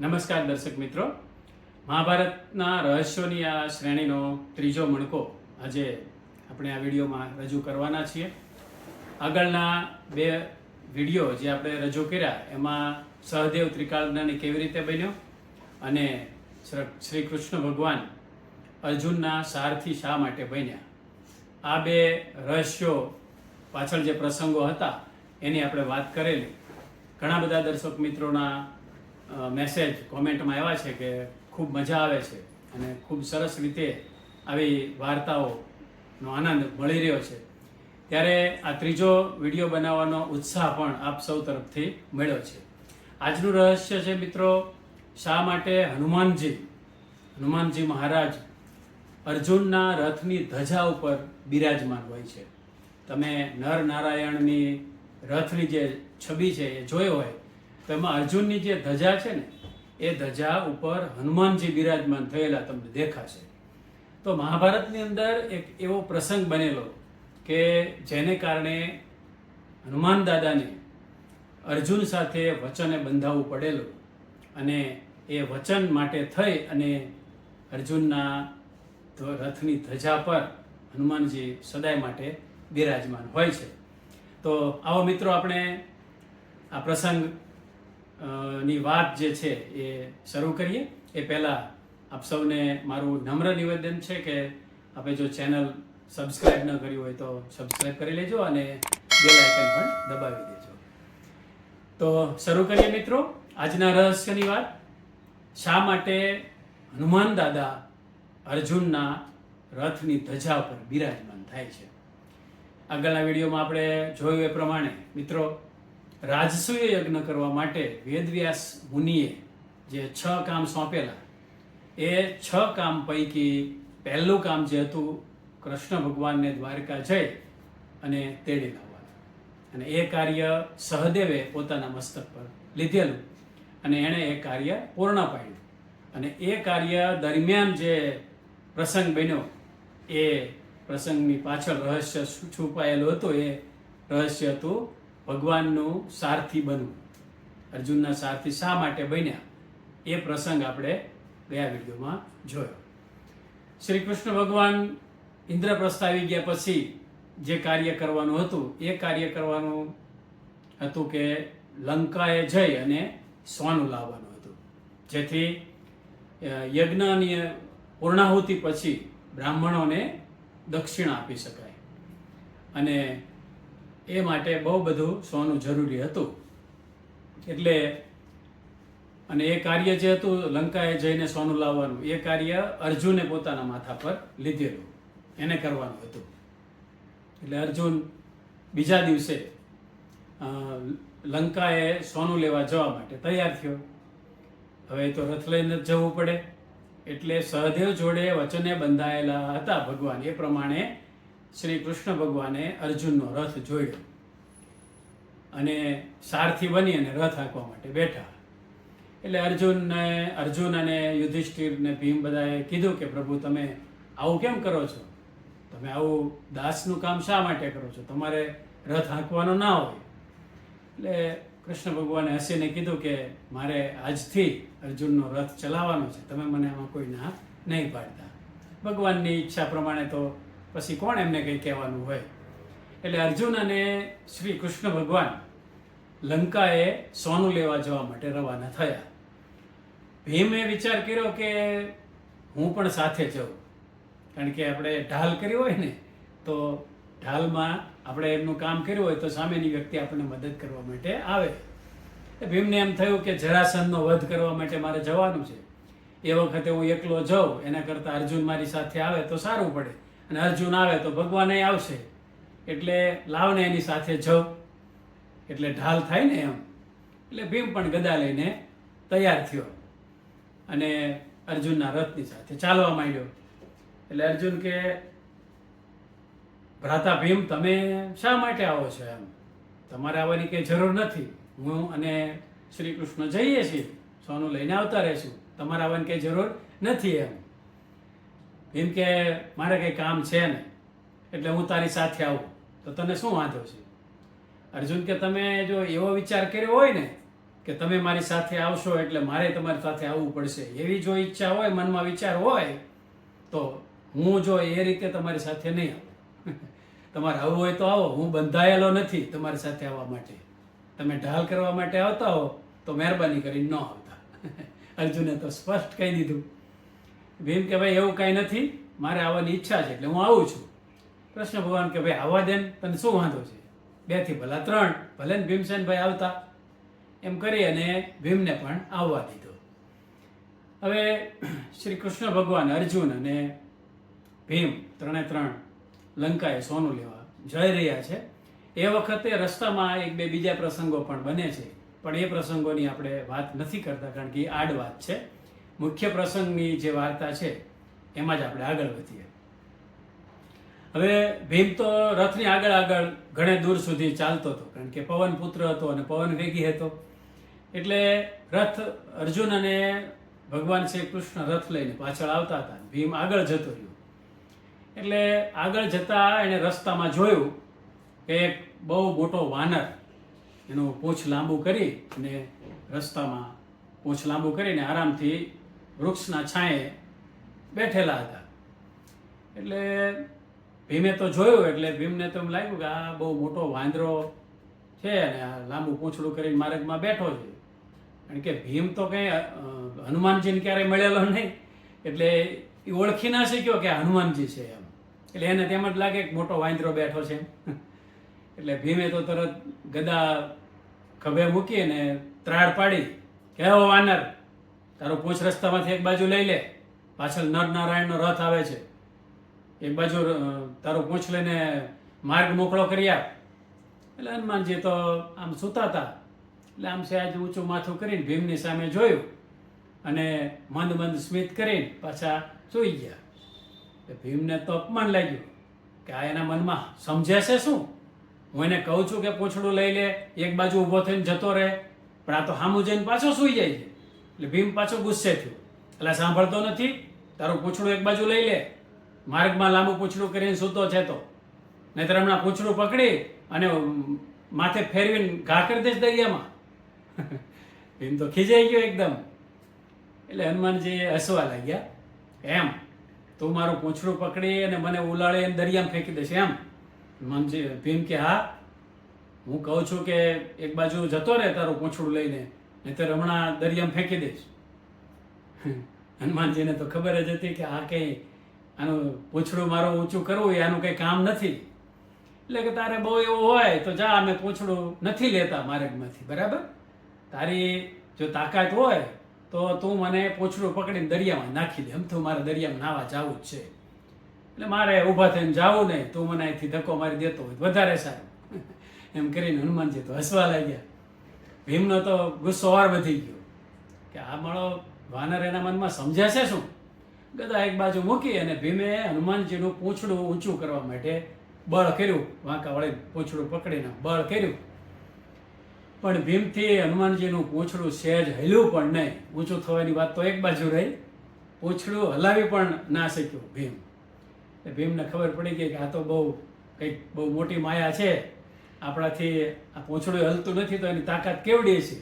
નમસ્કાર દર્શક મિત્રો. મહાભારતના રહસ્યોની આ શ્રેણીનો ત્રીજો મણકો આજે આપણે આ વિડીયોમાં રજૂ કરવાના છીએ. આગળના બે વીડિયો જે આપણે રજૂ કર્યા, એમાં સહદેવ ત્રિકાળજ્ઞાની કેવી રીતે બન્યો અને શ્ર- કૃષ્ણ ભગવાન અર્જુનના સારથી શા માટે બન્યા? આ બે રહસ્યો પાછળ જે પ્રસંગો હતા, એની આપણે વાત કરેલી. ઘણા બધા દર્શક મિત્રોના મેસેજ કોમેન્ટમાં આવ્યા છે કે ખૂબ મજા આવે છે અને ખૂબ સરસ રીતે આવી વાર્તાઓનો આનંદ મળી રહ્યો છે. ત્યારે આ ત્રીજો વીડિયો બનાવવાનો ઉત્સાહ પણ આપ સૌ તરફથી મળ્યો છે. આજનું રહસ્ય છે મિત્રો, શા માટે હનુમાનજી હનુમાનજી મહારાજ અર્જુનના રથની ધજા ઉપર બિરાજમાન હોય છે? તમે નર નારાયણની રથની જે છબી છે એ જોઈ હોય તો એમાં અર્જુનની જે ધજા છે ને, એ ધજા ઉપર હનુમાનજી બિરાજમાન થયેલા તમને દેખાશે. તો મહાભારતની અંદર એક એવો પ્રસંગ બનેલો કે જેને કારણે હનુમાન દાદાને અર્જુન સાથે વચને બંધાવવું પડેલું અને એ વચન માટે થઈ અને અર્જુનના રથની ધજા પર હનુમાનજી સદાય માટે બિરાજમાન હોય છે. તો આવો મિત્રો, આપણે આ પ્રસંગ ની વાત જે છે એ શરૂ કરીએ. એ પહેલાં આપ સૌને મારું નમ્ર નિવેદન છે કે આપણે જો ચેનલ સબસ્ક્રાઈબ ન કર્યું હોય તો સબસ્ક્રાઈબ કરી લેજો અને બેલ આઇકન પણ દબાવી દેજો. તો શરૂ કરીએ મિત્રો. આજના રહસ્યની વાત. શા માટે હનુમાન દાદા અર્જુનના રથની ધજા પર બિરાજમાન થાય છે? આગળના વિડીયોમાં આપણે જોયું એ પ્રમાણે, મિત્રો રાજસૂય યજ્ઞ કરવા માટે વેદવ્યાસ મુનિએ જે છ કામ સોંપેલા, એ છ કામ પૈકી પહેલું કામ જે હતું, કૃષ્ણ ભગવાનને દ્વારકા જઈ અને તેડી લાવવાનું. અને એ કાર્ય સહદેવે પોતાના મસ્તક પર લીધેલું અને એણે એ કાર્ય પૂર્ણ પાડ્યું. અને એ કાર્ય દરમિયાન જે પ્રસંગ બન્યો, એ પ્રસંગની પાછળ રહસ્ય છુપાયેલું હતું, એ રહસ્ય હતું ભગવાનનું સારથી બનવું. અર્જુનના સારથી શા માટે બન્યા? એ પ્રસંગ આપણે ગયા વિડીયોમાં જોયો. શ્રી કૃષ્ણ ભગવાન ઇન્દ્રપ્રસ્થ આવી ગયા પછી જે કાર્ય કરવાનું હતું, એ કાર્ય કરવાનું હતું કે લંકાએ જઈ અને સોનું લાવવાનું હતું. જેથી યજ્ઞની પૂર્ણાહુતિ પછી બ્રાહ્મણોને દક્ષિણા આપી શકાય. અને એ માટે બહુ બધું સોનું જરૂરી હતું. એટલે અને એ કાર્ય જે હતું, લંકાએ જઈને સોનું લાવવાનું, એ કાર્ય અર્જુને પોતાના માથા પર લીધેલું. એને કરવાનું હતું. એટલે અર્જુન બીજા દિવસે લંકાએ સોનું લેવા જવા માટે તૈયાર થયો. હવે તો રથ લઈને જવું પડે. એટલે સહદેવ જોડે વચને બંધાયેલા હતા ભગવાન. એ પ્રમાણે શ્રી કૃષ્ણ ભગવાને અર્જુનનો રથ જોયો અને સારથી બની અને રથ હાંકવા માટે બેઠા. એટલે અર્જુનને, અર્જુન અને યુધિષ્ઠિર ને ભીમ બધાએ કીધું કે, પ્રભુ, તમે આવું કેમ કરો છો? તમે આવું દાસનું કામ શા માટે કરો છો? તમારે રથ હાંકવાનો ના હોય. એટલે કૃષ્ણ ભગવાને હસીને કીધું કે, મારે આજથી અર્જુનનો રથ ચલાવવાનો છે. તમે મને આમાં કોઈ ના નહીં પાડતા. ભગવાનની ઈચ્છા પ્રમાણે તો પછી કોણ એમને કંઈ કહેવાનું હોય? એટલે અર્જુન અને શ્રી કૃષ્ણ ભગવાન લંકાએ સોનું લેવા જવા માટે રવાના થયા. ભીમે વિચાર કર્યો કે હું પણ સાથે જાઉં. કારણ કે આપણે ઢાલ કરી હોય ને, તો ઢાલમાં આપણે એમનું કામ કર્યું હોય તો સામેની વ્યક્તિ આપણને મદદ કરવા માટે આવે. ભીમને એમ થયું કે જરાસંધનો વધ કરવા માટે મારે જવાનું છે. એ વખતે હું એકલો જાઉં, એના કરતાં અર્જુન મારી સાથે આવે તો સારું પડે. અને અર્જુન આવે તો ભગવાન આવશે. એટલે લાવને એની સાથે જવ. એટલે ઢાલ થાય ને એમ. એટલે ભીમ પણ ગદા લઈને તૈયાર થયો. અને અર્જુનના રથની સાથે ચાલવા માંડ્યો. એટલે અર્જુન કે, ભ્રાતા ભીમ, તમે શા માટે આવો છો એમ? તમારે આવવાની કંઈ જરૂર નથી. હું અને શ્રી કૃષ્ણ જઈએ છીએ. સોનું લઈને આવતા રહેશું. તમારે આવવાની કંઈ જરૂર નથી એમ. ભીમ કે મારે કંઈ કામ છે ને એટલે હું તારી સાથે આવું. તો તને શું વાંધો છે? અર્જુન કે તમે જો એવો વિચાર કર્યો હોય ને, કે તમે મારી સાથે આવશો એટલે મારે તમારી સાથે આવવું પડશે. એવી જો ઈચ્છા હોય, મનમાં વિચાર હોય, તો હું જો એ રીતે તમારી સાથે નહીં આવું. તમારે આવવું હોય તો આવો. હું બંધાયેલો નથી તમારી સાથે આવવા માટે. તમે ઢાલ કરવા માટે આવતા હો, તો મહેરબાની કરીને ન આવતા. અર્જુને તો સ્પષ્ટ કહી દીધું. ભીમ કે ભાઈ, એવું કાંઈ નથી. મારે આવવાની ઈચ્છા છે એટલે હું આવું છું. કૃષ્ણ ભગવાન કે ભાઈ, આવવા દે ને, તને શું વાંધો છે? બેથી ભલા ત્રણ. ભલે ને ભીમસેનભાઈ આવતા. એમ કરી અને ભીમને પણ આવવા દીધો. હવે શ્રી કૃષ્ણ ભગવાન અર્જુન અને ભીમ ત્રણે ત્રણ લંકાએ સોનું લેવા જઈ રહ્યા છે. એ વખતે રસ્તામાં એક બે બીજા પ્રસંગો પણ બને છે. પણ એ પ્રસંગોની આપણે વાત નથી કરતા, કારણ કે એ આડ વાત છે. મુખ્ય પ્રસંગની જે વાર્તા છે, એમાં જ આપણે આગળ વધીએ. હવે ભીમ તો રથની આગળ આગળ ઘણે દૂર સુધી ચાલતો હતો, કારણ કે પવન પુત્ર હતો અને પવન વેગી હતો. એટલે રથ અર્જુન અને ભગવાન શ્રી કૃષ્ણ રથ લઈને પાછળ આવતા હતા ભીમ આગળ જતો રહ્યો. એટલે આગળ જતા એણે રસ્તામાં જોયું કે એક બહુ મોટો વાનર એનું પૂંછ લાંબુ કરી અને રસ્તામાં પૂંછ લાંબુ કરીને આરામથી વૃક્ષના છાંયે બેઠેલા હતા. એટલે ભીમે તો જોયું, એટલે ભીમને તો એમ લાગ્યું કે આ બહુ મોટો વાંદરો છે અને આ લાંબુ પૂંછડું કરીને માર્ગમાં બેઠો છે. કારણ કે ભીમ તો કંઈ હનુમાનજીને ક્યારેય મળેલો નહીં. એટલે એ ઓળખી ના શક્યો કે હનુમાનજી છે એમ. એટલે એને તેમ જ લાગે કે મોટો વાંદરો બેઠો છે. એટલે ભીમે તો તરત ગદા ખભે મૂકી અને ત્રાડ પાડી કે વાનર તારો પૂછ રસ્તામાંથી એક બાજુ લઈ લે. પાછળ નર નારાયણનો રથ આવે છે. એક બાજુ તારો પૂંછ લઈને માર્ગ મોકળો કરી આપ. એટલે હનુમાનજી તો આમ સૂતા હતા. એટલે આમ સહેજ ઊંચું માથું કરીને ભીમની સામે જોયું અને મંદ મંદ સ્મિત કરીને પાછા સૂઈ ગયા. ભીમને તો અપમાન લાગ્યું કે આ એના મનમાં સમજે છે શું? હું એને કહું છું કે પૂંછડું લઈ લે, એક બાજુ ઊભો થઈને જતો રહે, પણ આ તો હામું જઈને પાછો સૂઈ જાય છે. એટલે ભીમ પાછો ગુસ્સે થયો. એટલે સાંભળતો નથી? તારું પૂછડું એક બાજુ લઈ લે. માર્ગમાં લાંબુ પૂછડું કરીને સૂતો છે તો. નહીતર હમણાં પૂછડું પકડી અને માથે ફેરવીને ઘા કરી દેશ દરિયામાં. ભીમ તો ખીજાઈ ગયો એકદમ. એટલે હનુમાનજી હસવા લાગ્યા. એમ, તું મારું પૂંછડું પકડી અને મને ઉલાળે અને દરિયામાં ફેંકી દેશે એમ. હનુમાનજી ભીમ કે, હા. હું કહું છું કે, એક બાજુ જતો રહે તારું પૂંછડું લઈને. નહીતર હમણાં દરિયામાં ફેંકી દઈશ. હનુમાનજીને તો ખબર જ હતી કે આ કંઈ આનું પૂછડું મારું ઊંચું કરવું એ આનું કંઈ કામ નથી. એટલે કે તારે બહુ એવું હોય તો જા, અમે પૂછડું નથી લેતા માર્ગમાંથી, બરાબર? તારી જો તાકાત હોય તો તું મને પૂછડું પકડીને દરિયામાં નાખી દે. એમ તો મારે દરિયામાં નાવા જવું જ છે. એટલે મારે ઊભા થઈને જાવું નહીં. તું મને અહીંથી ધક્કો મારી દેતો હોય વધારે સારું. એમ કરીને હનુમાનજી તો હસવા લાગ્યા. ભીમનો તો ગુસ્સો વાર વધી ગયો કે આ મારો વાનર એના મનમાં સમજે છે શું? ગદા એક બાજુ મૂકી અને ભીમે હનુમાનજીનું પૂંછડું ઊંચું કરવા માટે બળ કર્યું વાંકા વળી પૂંછડું પકડીને બળ કર્યું. પણ ભીમથી હનુમાનજીનું પૂંછડું સહેજ હલ્યું પણ નહીં. ઊંચું થવાની વાત તો એક બાજુ રહી. પૂંછડું હલાવી પણ ના શક્યું ભીમ. ભીમને ખબર પડી ગઈ કે આ તો બહુ કંઈક બહુ મોટી માયા છે. આપણાથી આ પોછડું હલતું નથી તો એની તાકાત કેવડી છે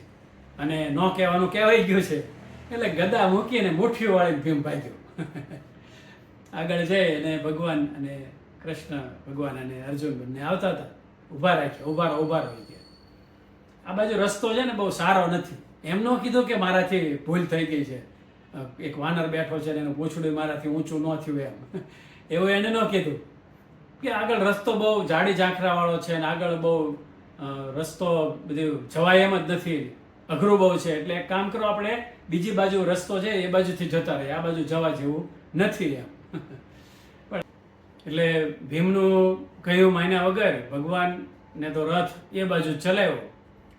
અને ન કહેવાનું કહેવાય ગયું છે. એટલે ગદા મૂકીને મુઠ્ઠીઓ વાળી ભીમ ભાગ્યો આગળ જઈ અને ભગવાન અને કૃષ્ણ ભગવાન અને અર્જુન બંને આવતા હતા. ઊભા રાખ્યા, ઊભા ઊભા રહી. ગયા આ બાજુ રસ્તો છે ને બહુ સારો નથી. એમ ન કીધું કે મારાથી ભૂલ થઈ ગઈ છે. એક વાનર બેઠો છે એનું પૂંછડું મારાથી ઊંચું ન થયું એમ. એવું એને ન કીધું. કે આગળ રસ્તો બહુ જાડી ઝાંખરા વાળો છે અને આગળ બહુ રસ્તો બધું જવાય એમ જ નથી. અઘરું બહુ છે. એટલે એક કામ કરો, આપણે બીજી બાજુ રસ્તો છે એ બાજુથી જતા રહીએ. આ બાજુ જવા જેવું નથી એમ. એટલે ભીમનું કહ્યું માન્યા વગર ભગવાનને તો રથ એ બાજુ ચલાવ્યો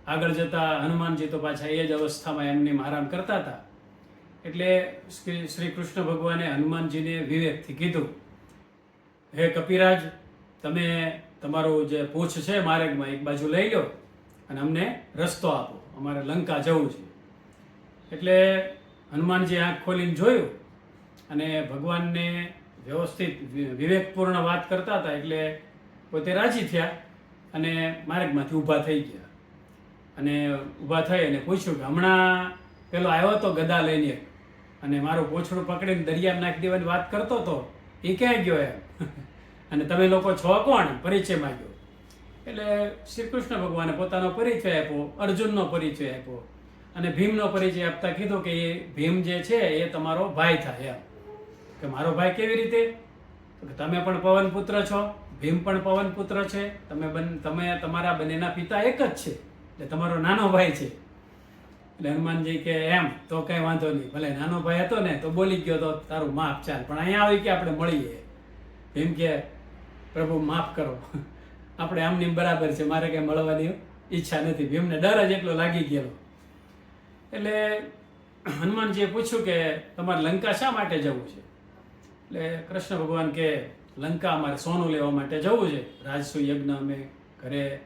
આગળ જતા હનુમાનજી તો પાછા એ જ અવસ્થામાં એમની આરામ કરતા હતા. એટલે શ્રી કૃષ્ણ ભગવાને હનુમાનજીને વિવેકથી કીધું હે કપિરાજ, તમે તમારું જે પૂછ છે માર્ગમાં એક બાજુ લઈ લો અને અમને રસ્તો આપો. અમારે લંકા જવું છે. એટલે હનુમાનજી આંખ ખોલીને જોયું અને ભગવાનને વ્યવસ્થિત વિવેકપૂર્ણ વાત કરતા હતા એટલે પોતે રાજી થયા અને માર્ગમાંથી ઊભા થઈ ગયા. અને ઊભા થઈ અને પૂછ્યું કે હમણાં પેલો આવ્યો તો ગદા લઈને. અને મારું પોછડું પકડીને દરિયામાં નાખી દેવાની વાત કરતો હતો એ ક્યાં ગયો એમ? અને તમે લોકો છો કોણ? પરિચય માંગ્યો. એટલે શ્રી કૃષ્ણ ભગવાને પોતાનો પરિચય આપ્યો, અર્જુનનો પરિચય આપ્યો. અને ભીમનો પરિચય આપતા કીધું કે એ ભીમ જે છે એ તમારો ભાઈ થાય એમ. કે મારો ભાઈ કેવી રીતે? તમે પણ પવન પુત્ર છો, ભીમ પણ પવન પુત્ર છે, તમે બન, તમે તમારા બંનેના પિતા એક જ છે, એટલે તમારો નાનો ભાઈ છે. એટલે હનુમાનજી કે એમ, તો કઈ વાંધો નહીં, ભલે નાનો ભાઈ હતો ને, તો બોલી ગયો તો તારું માફ ચાલ, પણ અહીંયા આવી કે આપણે મળીએ. ભીમ કે, પ્રભુ, માફ કરો. આપણે આમની બરાબર છે, મારે કઈ મળવાની ઈચ્છા નથી. ભીમને ડર જ એટલો લાગી ગયેલો. એટલે હનુમાનજીએ પૂછ્યું કે, તમારે લંકા શા માટે જવું છે? એટલે કૃષ્ણ ભગવાન કે, લંકા અમારે સોનું લેવા માટે જવું છે. રાજસુ યજ્ઞ અમે ઘરે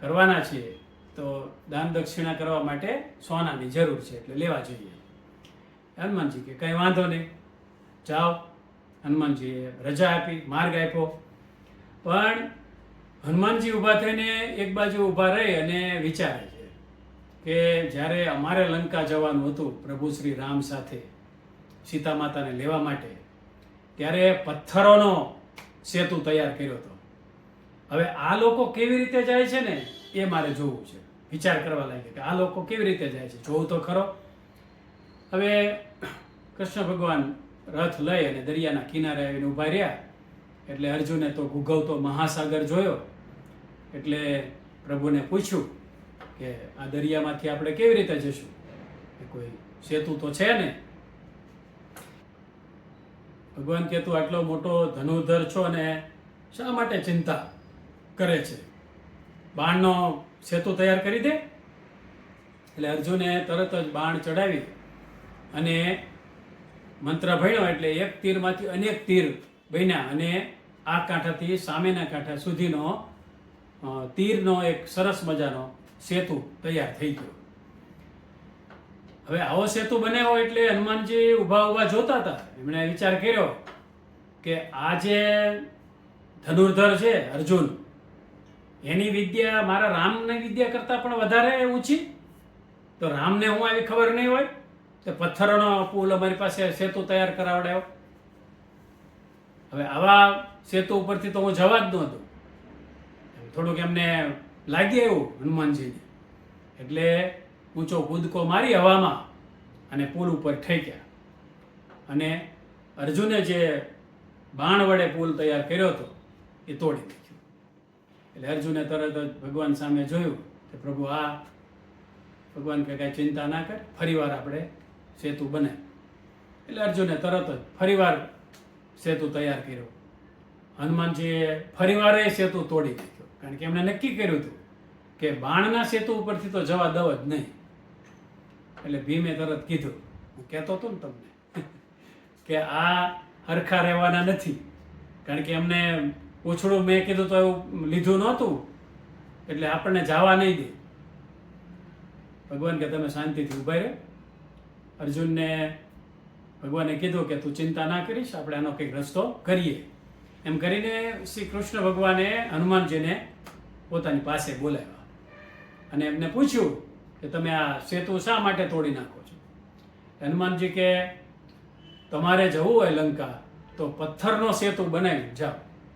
કરવાના છીએ. તો દાન દક્ષિણા કરવા માટે સોનાની જરૂર છે, એટલે લેવા જોઈએ. હનુમાનજી કે, કંઈ વાંધો નહીં. જાઓ. હનુમાનજીએ રજા આપી, માર્ગ આપ્યો. પણ હનુમાનજી ઊભા થઈને એક બાજુ ઊભા રહી અને વિચારે છે કે જ્યારે અમારે લંકા જવાનું હતું પ્રભુ શ્રી રામ સાથે સીતા માતાને લેવા માટે, ત્યારે પથ્થરોનો સેતુ તૈયાર કર્યો હતો. હવે આ લોકો કેવી રીતે જાય છે ને, એ મારે જોવું છે. વિચાર કરવા લાગ્યો કે આ લોકો કેવી રીતે જાય છે? જોવું તો ખરો. હવે કૃષ્ણ ભગવાન રથ લઈ અને દરિયાના કિનારે આવીને ઊભા રહ્યા. એટલે અર્જુને તો ગુગવતો મહાસાગર જોયો. એટલે પ્રભુને પૂછ્યું કે આ દરિયામાંથી આપણે કેવી રીતે જશું? કે કોઈ સેતુ તો છે ને? ભગવાન કે તું આટલો મોટો ધનુર્ધર છો ને શા માટે ચિંતા કરે છે? બાણનો સેતુ તૈયાર કરી દે. એટલે અર્જુને તરત જ બાણ ચડાવી અને મંત્ર ભણ્યો એટલે એક તીરમાંથી અનેક તીર બન્યા અને આ કાંઠાથી સામેના કાંઠા સુધીનો તીરનો એક સરસ મજાનો સેતુ તૈયાર થઈ ગયો. હવે આવો સેતુ બનાવ્યો એટલે હનુમાનજી ઊભા ઊભા જોતા હતા. એમણે વિચાર કર્યો કે આ જે ધનુર્ધર છે અર્જુન, એની વિદ્યા મારા રામની વિદ્યા કરતાં પણ વધારે ઊંચી? તો રામને હું આવી ખબર નહીં હોય? તો પથ્થરોનો પુલ અમારી પાસે સેતુ તૈયાર કરાવડાયો. હવે આવા સેતુ ઉપરથી તો હું જવા જ નહોતો થોડુંક એમને લાગી આવ્યું હનુમાનજીને. એટલે ઊંચો કૂદકો મારી હવામાં અને પુલ ઉપર ઠેક્યા. અને અર્જુને જે બાણ વડે પુલ તૈયાર કર્યો હતો, એ તોડી નાખ્યો. એટલે અર્જુને તરત જ ભગવાન સામે જોયું કે પ્રભુ આ, ભગવાન કે કાંઈ ચિંતા ના કર, ફરીવાર આપણે સેતુ બને. એટલે અર્જુને તરત જ ફરીવાર સેતુ તૈયાર કર્યો. હનુમાનજીએ ફરીવાર એ સેતુ તોડી નાખ્યો. કારણ કે એમણે નક્કી કર્યું હતું કે બાણના સેતુ ઉપરથી તો જવા દવ જ નહીં. એટલે ભીમે તરત કીધું, હું કહેતો હતો ને તમને કે આ હરખા રહેવાના નથી. કારણ કે એમને પૂછડું મેં કીધું તો એવું લીધું નહોતું. એટલે આપણને જવા નહીં દે. ભગવાન કે, તમે શાંતિથી ઊભા રહો. અર્જુનને ભગવાને કીધું કે તું ચિંતા ના કરીશ, આપણે આનો કંઈક રસ્તો કરીએ. એમ કરીને શ્રી કૃષ્ણ ભગવાને હનુમાનજીને પોતાની પાસે બોલાવ્યા. અને એમને પૂછ્યું કે તમે આ સેતુ શા માટે તોડી નાખો છો? હનુમાનજી કે, તમારે જવું હોય લંકા, તો પથ્થરનો સેતુ બનાવી જાઓ.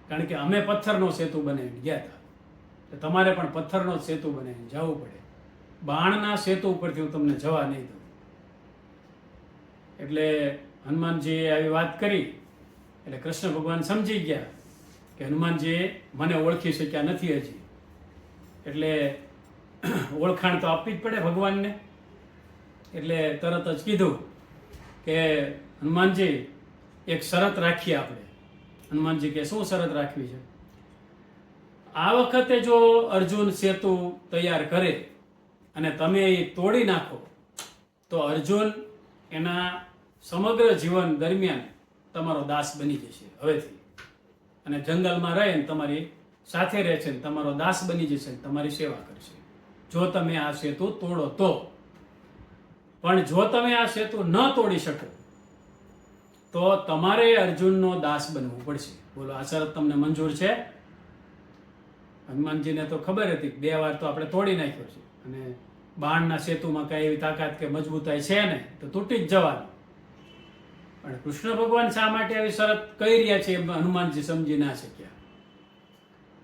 કારણ કે અમે પથ્થરનો સેતુ બનાવી ગયા હતા. તમારે પણ પથ્થરનો સેતુ બનાવીને જવું પડે. બાણના સેતુ ઉપરથી હું તમને જવા નહીં દઉં. એટલે હનુમાનજીએ આવી વાત કરી, એટલે કૃષ્ણ ભગવાન સમજી ગયા કે હનુમાનજી મને ઓળખી શક્યા નથી હજી. એટલે ઓળખાણ તો આપવી જ પડે ભગવાનને. એટલે તરત જ કીધું કે હનુમાનજી, એક શરત રાખીએ આપણે. હનુમાનજી કે શું શરત રાખવી છે? આ વખતે જો અર્જુન સેતુ તૈયાર કરે અને તમે એ તોડી નાખો, તો અર્જુન એના સમગ્ર જીવન દરમિયાન તમારો દાસ બની જશે હવેથી. અને જંગલમાં રહે ને તમારી સાથે રહે છે ને તમારો દાસ બની જશે ને તમારી સેવા કરશે. જો તમે આ સેતુ તોડો તો. પણ જો તમે આ સેતુ ન તોડી શકો, તો તમારે અર્જુનનો દાસ બનવું પડશે. બોલો, આ શરત તમને મંજૂર છે? હનુમાનજીને તો ખબર હતી બે વાર તો આપણે તોડી નાખ્યો છે. અને બાણના સેતુમાં કાંઈ એવી તાકાત કે મજબૂતાઈ છે ને, તો તૂટી જ જવાનું. પણ કૃષ્ણ ભગવાન શા માટે આવી શરત કહી રહ્યા છે એમ હનુમાનજી સમજી ના શક્યા.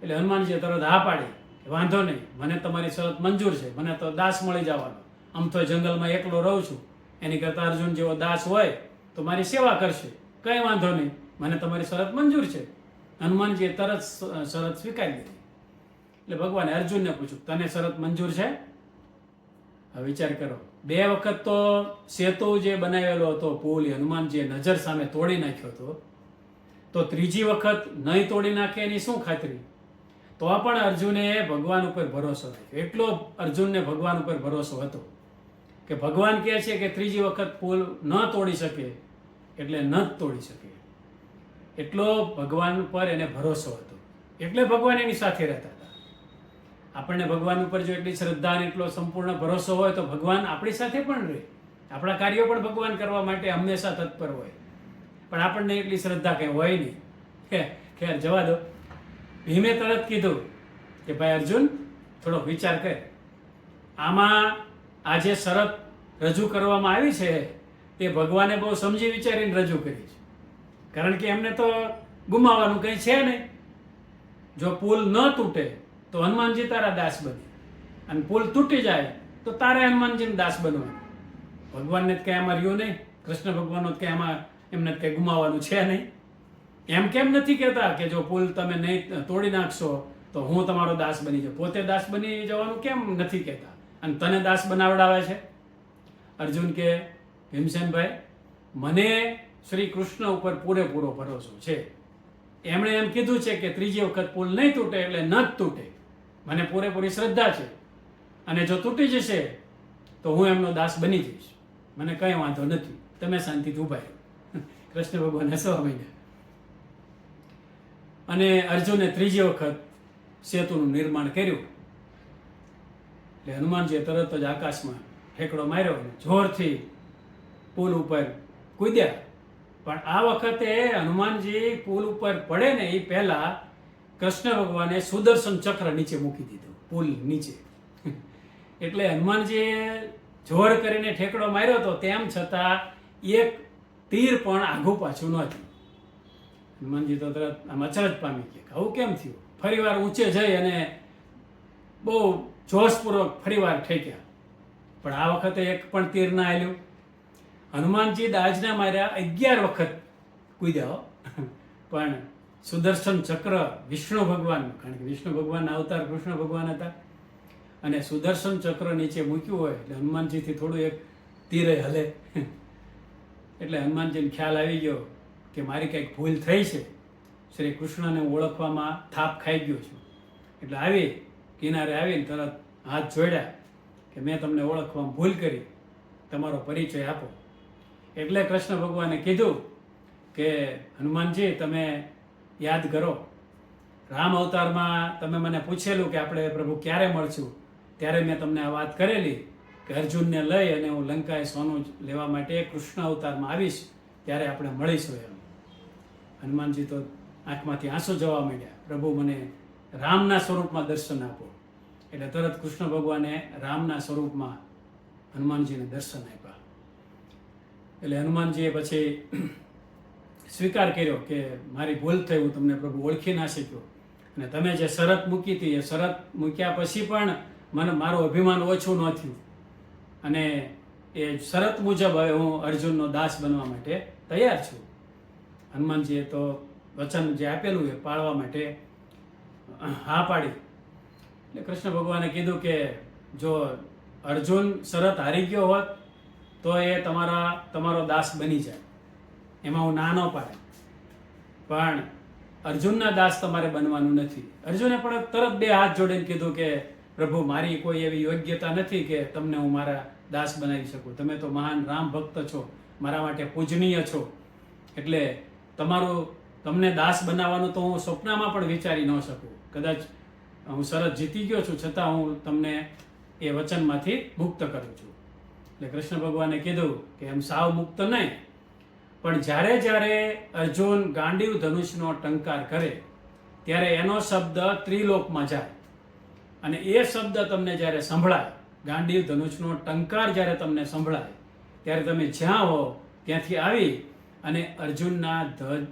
એટલે હનુમાનજીએ તરત હા પાડી વાંધો નહીં, મને તમારી શરત મંજૂર છે, મને તો દાસ મળી જવાનો. આમ તો જંગલમાં એકલો રહું છું. એની કરતાં અર્જુન જેવો દાસ હોય તો મારી સેવા કરશે. કંઈ વાંધો નહીં, મને તમારી શરત મંજૂર છે. હનુમાનજીએ તરત શરત સ્વીકારી દીધી એટલે ભગવાને અર્જુનને પૂછ્યું, તને શરત મંજૂર છે? વિચાર કરો. બે વખત તો સેતુ જે બનાવેલો હતો, પુલ હનુમાન જે નજર સામે તોડી નાખ્યો હતો, તો ત્રીજી વખત નહીં તોડી નાખે એની શું ખાતરી? તો પણ અર્જુને ભગવાન ઉપર ભરોસો રાખ્યો એટલો અર્જુનને ભગવાન ઉપર ભરોસો હતો કે ભગવાન કહે છે કે ત્રીજી વખત પુલ ન તોડી શકે, એટલે ન જ તોડી શકે. એટલો ભગવાન પર એને ભરોસો હતો. એટલે ભગવાન એની સાથે રહેતા હતા. આપણને ભગવાન ઉપર જો એટલી શ્રદ્ધા અને એટલો સંપૂર્ણ ભરોસો હોય તો ભગવાન આપણી સાથે પણ રહે. આપણા કાર્યો પણ ભગવાન કરવા માટે હંમેશા તત્પર હોય. પણ આપણને એટલી શ્રદ્ધા કંઈ હોય નહીં. હે, ખેર, જવા દો. ભીમે તરત કીધું કે, ભાઈ અર્જુન થોડોક વિચાર કર. આમાં આ જે શરત રજૂ કરવામાં આવી છે, તે ભગવાને બહુ સમજી વિચારીને રજૂ કરી છે. કારણ કે એમને તો ગુમાવવાનું કંઈ છે નહીં. જો પુલ ન તૂટે તો હનુમાનજી તારા દાસ બને. અને પુલ તૂટી જાય તો તારે હનુમાનજીને દાસ બનવાનું. ભગવાનને જ કંઈ આમાં રહ્યું નહીં. કૃષ્ણ ભગવાનનો જ કંઈ આમાં એમને કંઈ ગુમાવવાનું છે નહીં. એમ કેમ નથી કહેતા કે જો પુલ તમે નહીં તોડી નાખશો તો હું તમારો દાસ બની જાઉં. પોતે દાસ બની જવાનું કેમ નથી કહેતા? અને તને દાસ બનાવડાવે છે? અર્જુન કે, ભીમસેનભાઈ, મને શ્રી કૃષ્ણ ઉપર પૂરેપૂરો ભરોસો છે. એમણે એમ કીધું છે કે ત્રીજી વખત પુલ નહીં તૂટે એટલે ન જ તૂટે. મને પૂરેપૂરી શ્રદ્ધા છે. અને જો તૂટી જશે, તો હું એમનો દાસ બની જઈશ. મને કંઈ વાંધો નથી. તમે શાંતિથી રહો. કૃષ્ણ ભગવાન હસવા અને અર્જુને ત્રીજી વખત સેતુનું નિર્માણ કર્યું. એટલે હનુમાનજીએ તરત જ આકાશમાં ઠેકડો માર્યો અને જોરથી પુલ ઉપર કૂદ્યા. પણ આ વખતે હનુમાનજી પુલ ઉપર પડે ને એ પહેલા કૃષ્ણ ભગવાને સુદર્શન ચક્ર નીચે મૂકી દીધું, પુલ નીચે. એટલે હનુમાનજીએ જોર કરીને ઠેકડો માર્યો તો તેમ છતાં એક તીર પણ આઘું પાછું નહોતું હનુમાનજી તો તરત આમ અચરજ પામી ગયા આવું કેમ થયું? ફરીવાર ઊંચે જઈ અને બહુ જોશપૂર્વક ફરીવાર ઠેક્યા. પણ આ વખતે એક પણ તીર ના આવ્યું હનુમાનજી દાજના માર્યા અગિયાર વખત કૂદ્યા. પણ સુદર્શન ચક્ર વિષ્ણુ ભગવાન, કારણ કે વિષ્ણુ ભગવાનના અવતાર કૃષ્ણ ભગવાન હતા. અને સુદર્શન ચક્ર નીચે મૂક્યું હોય, એટલે હનુમાનજીથી થોડું એક તીરે હલે. એટલે હનુમાનજીને ખ્યાલ આવી ગયો કે મારી કંઈક ભૂલ થઈ છે. શ્રી કૃષ્ણને ઓળખવામાં થાપ ખાઈ ગયો છું. એટલે આવી, કિનારે આવીને તરત હાથ જોડ્યા કે મેં તમને ઓળખવામાં ભૂલ કરી. તમારો પરિચય આપો. એટલે કૃષ્ણ ભગવાને કીધું કે હનુમાનજી, તમે યાદ કરો, રામ અવતારમાં તમે મને પૂછેલું કે આપણે પ્રભુ ક્યારે મળશું, ત્યારે મેં તમને આ વાત કરેલી કે અર્જુનને લઈ અને હું લંકાએ સોનું લેવા માટે કૃષ્ણ અવતારમાં આવીશ, ત્યારે આપણે મળીશું એમ. હનુમાનજી તો આંખમાંથી આંસુ જવા માંડ્યા, પ્રભુ, મને રામના સ્વરૂપમાં દર્શન આપો. એટલે તરત કૃષ્ણ ભગવાને રામના સ્વરૂપમાં હનુમાનજીને દર્શન આપ્યા. એટલે હનુમાનજીએ પછી સ્વીકાર કર્યો કે મારી ભૂલ થઈ, હું તમને પ્રભુ ઓળખી ના શક્યો. અને તમે જે શરત મૂકી હતી, એ શરત મૂક્યા પછી પણ મને મારું અભિમાન ઓછું ન થયું. અને એ શરત મુજબ હવે હું અર્જુનનો દાસ બનવા માટે તૈયાર છું. હનુમાનજીએ તો વચન જે આપેલું એ પાળવા માટે, હા પાડી. એટલે કૃષ્ણ ભગવાને કીધું કે જો અર્જુન શરત હારી ગયો હોત, તો એ તમારા, તમારો દાસ બની જાય. એમાં હું ના ન પાડે. પણ અર્જુનના દાસ તમારે બનવાનું નથી. અર્જુને પણ તરત બે હાથ જોડીને કીધું કે, પ્રભુ, મારી કોઈ એવી યોગ્યતા નથી કે તમને હું મારા દાસ બનાવી શકું. તમે તો મહાન રામ ભક્ત છો. મારા માટે પૂજનીય છો. એટલે તમારું, તમને દાસ બનાવવાનું તો હું સ્વપ્નમાં પણ વિચારી ન શકું. કદાચ હું શરત જીતી ગયો છું, છતાં હું તમને એ વચનમાંથી મુક્ત કરું છું. એટલે કૃષ્ણ ભગવાને કીધું કે, એમ સાવ મુક્ત નહીં. પણ જ્યારે જ્યારે અર્જુન ગાંડીવ ધનુષનો ટંકાર કરે, ત્યારે એનો શબ્દ ત્રિલોકમાં જાય. અને એ શબ્દ તમને જ્યારે સંભળાય, ગાંડીવ ધનુષનો ટંકાર જ્યારે તમને સંભળાય, ત્યારે તમે જ્યાં હો ત્યાંથી આવી અને અર્જુનના ધ્વજ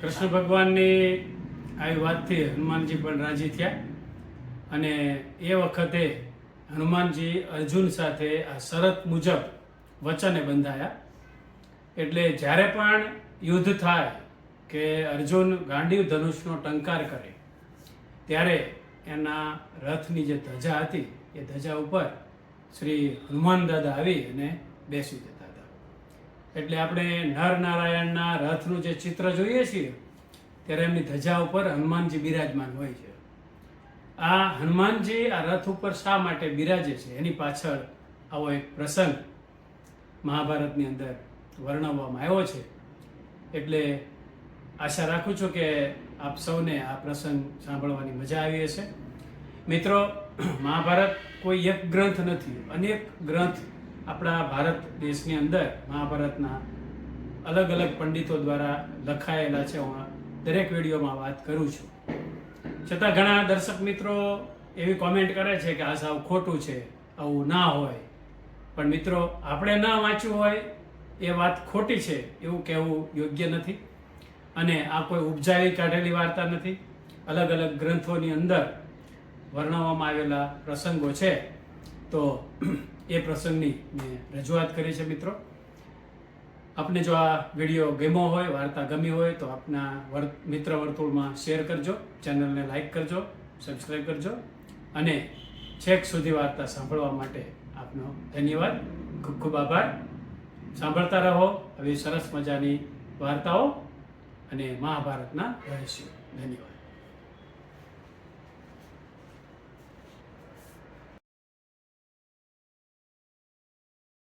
કૃષ્ણ ભગવાનની આવી વાતથી હનુમાનજી પણ રાજી થયા. અને એ વખતે હનુમાનજી અર્જુન સાથે આ શરત મુજબ વચને બંધાયા. એટલે જ્યારે પણ યુદ્ધ થાય કે અર્જુન ગાંડીવ ધનુષનો ટંકાર કરે, ત્યારે એના રથની જે ધજા હતી, એ ધજા ઉપર શ્રી હનુમાન દાદા આવી અને બેસી જતા હતા. એટલે આપણે નર નારાયણના રથનું જે ચિત્ર જોઈએ છીએ, ત્યારે એમની ધજા ઉપર હનુમાનજી બિરાજમાન હોય છે. આ હનુમાનજી આ રથ ઉપર શા માટે બિરાજે છે? એની પાછળ આવો એક પ્રસંગ મહાભારતની અંદર વર્ણવવામાં આવ્યો છે. એટલે આશા રાખું છું કે આપ સૌને આ પ્રસંગ સાંભળવાની મજા આવી હશે. મિત્રો, મહાભારત કોઈ એક ગ્રંથ નથી. અનેક ગ્રંથ આપણા ભારત દેશની અંદર મહાભારતના અલગ અલગ પંડિતો દ્વારા લખાયેલા છે. હું દરેક વિડીયોમાં વાત કરું છું. છતાં ઘણા દર્શક મિત્રો એવી કોમેન્ટ કરે છે કે આ સાવ ખોટું છે. આવું ના હોય. પણ મિત્રો, આપણે ના વાંચ્યું હોય એ વાત ખોટી છે એવું કહેવું યોગ્ય નથી. અને આ કોઈ ઉપજાવી કાઢેલી વાર્તા નથી. અલગ અલગ ગ્રંથોની અંદર વર્ણવવામાં આવેલા પ્રસંગો છે. તો એ પ્રસંગની મેં રજૂઆત કરી છે મિત્રો. આપને જો આ વીડિયો ગમ્યો હોય, વાર્તા ગમી હોય, તો આપના મિત્ર વર્તુળમાં શેર કરજો. ચેનલને લાઇક કરજો, સબસ્ક્રાઈબ કરજો. અને છેક સુધી વાર્તા સાંભળવા માટે આપનો ધન્યવાદ. ખૂબ ખૂબ આભાર. સાંભળતા રહો. આવી સરસ મજાની વાર્તાઓ અને મહાભારતના રહસ્યો. ધન્યવાદ.